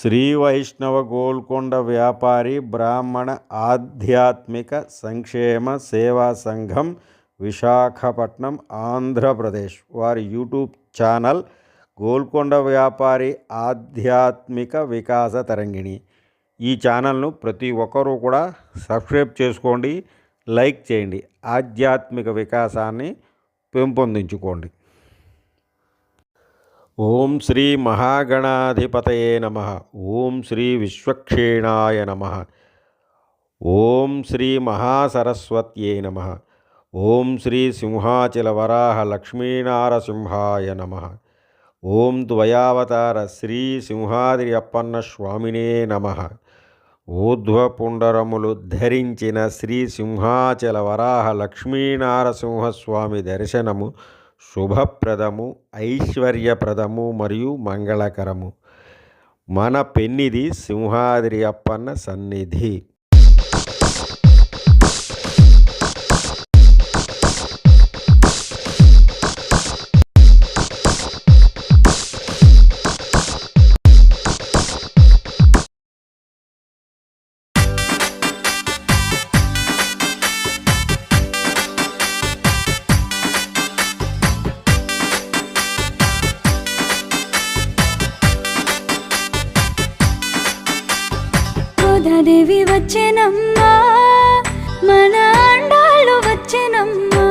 శ్రీ వైష్ణవ గోల్కొండ వ్యాపారి బ్రాహ్మణ ఆధ్యాత్మిక సంక్షేమ సేవా సంఘం విశాఖపట్నం ఆంధ్రప్రదేశ్. వారి యూట్యూబ్ ఛానల్ గోల్కొండ వ్యాపారి ఆధ్యాత్మిక వికాస తరంగిణి. ఈ ఛానల్ను ప్రతి ఒక్కరూ కూడా సబ్స్క్రైబ్ చేసుకోండి లైక్ చేయండి. ఆధ్యాత్మిక వికాసాన్ని పెంపొందించుకోండి. ఓం శ్రీ మహాగణాధిపతయే నమ. ఓం శ్రీ విశ్వక్షేణాయ నమ. ఓం శ్రీ మహాసరస్వత్యే నమ. ఓం శ్రీ సింహాచలవరాహ లక్ష్మీనారసింహాయ నమ. ఓం ద్వయావతార శ్రీ సింహాద్రి అప్పన్న స్వామినే నమ. ఊర్ధ్వపుండరములు ధరించిన శ్రీ సింహాచల వరాహ లక్ష్మీనారసింహస్వామి దర్శనము శుభప్రదము ఐశ్వర్యప్రదము మరియు మంగళకరము. మన పెన్నిది సింహాద్రి అప్పన్న సన్నిధి. గోదాదేవి వచ్చెనమ్మా. మన అండాలు వచ్చెనమ్మా.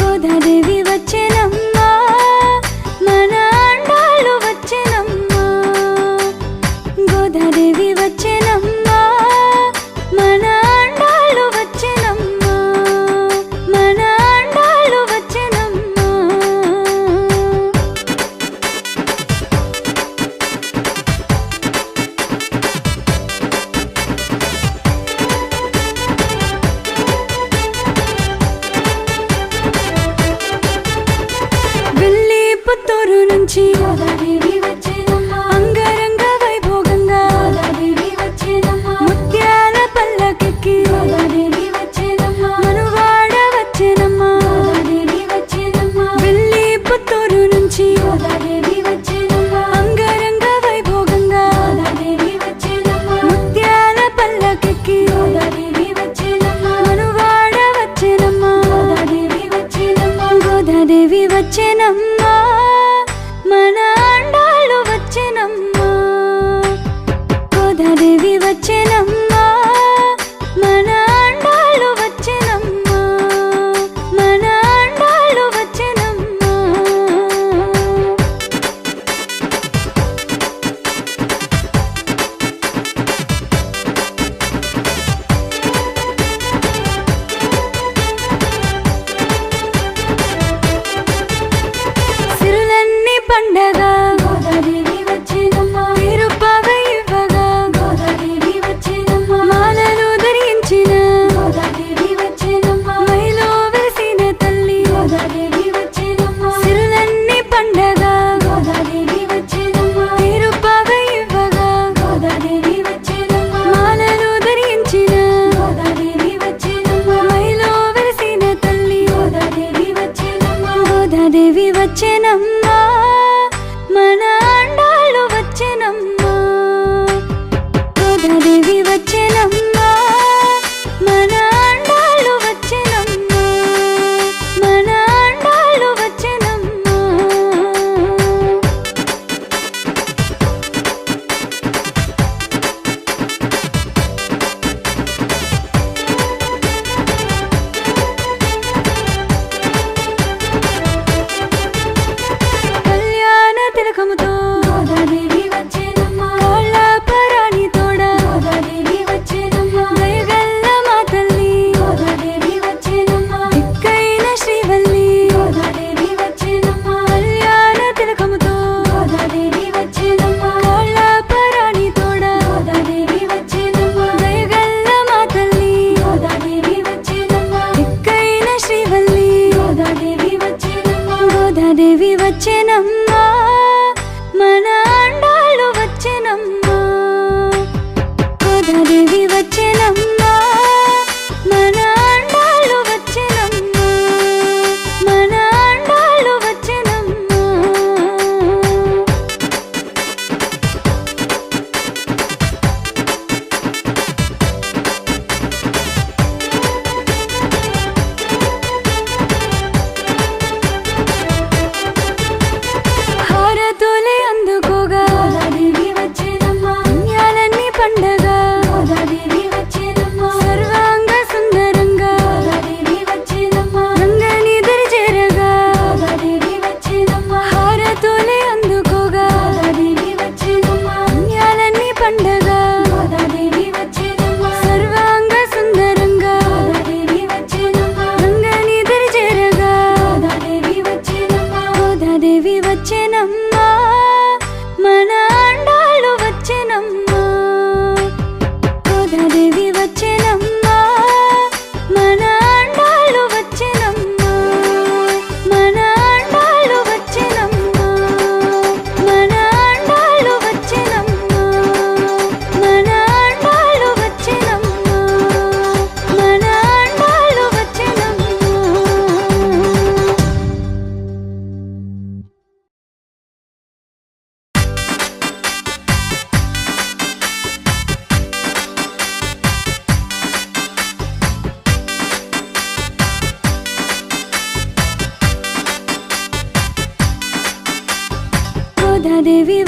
గోదాదేవి te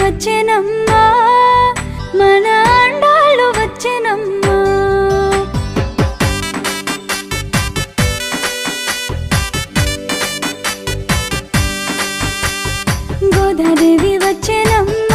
వచ్చెనమ్మా. మన అండాళ్ళు వచ్చెనమ్మా. గోదాదేవి వచ్చెనమ్మా.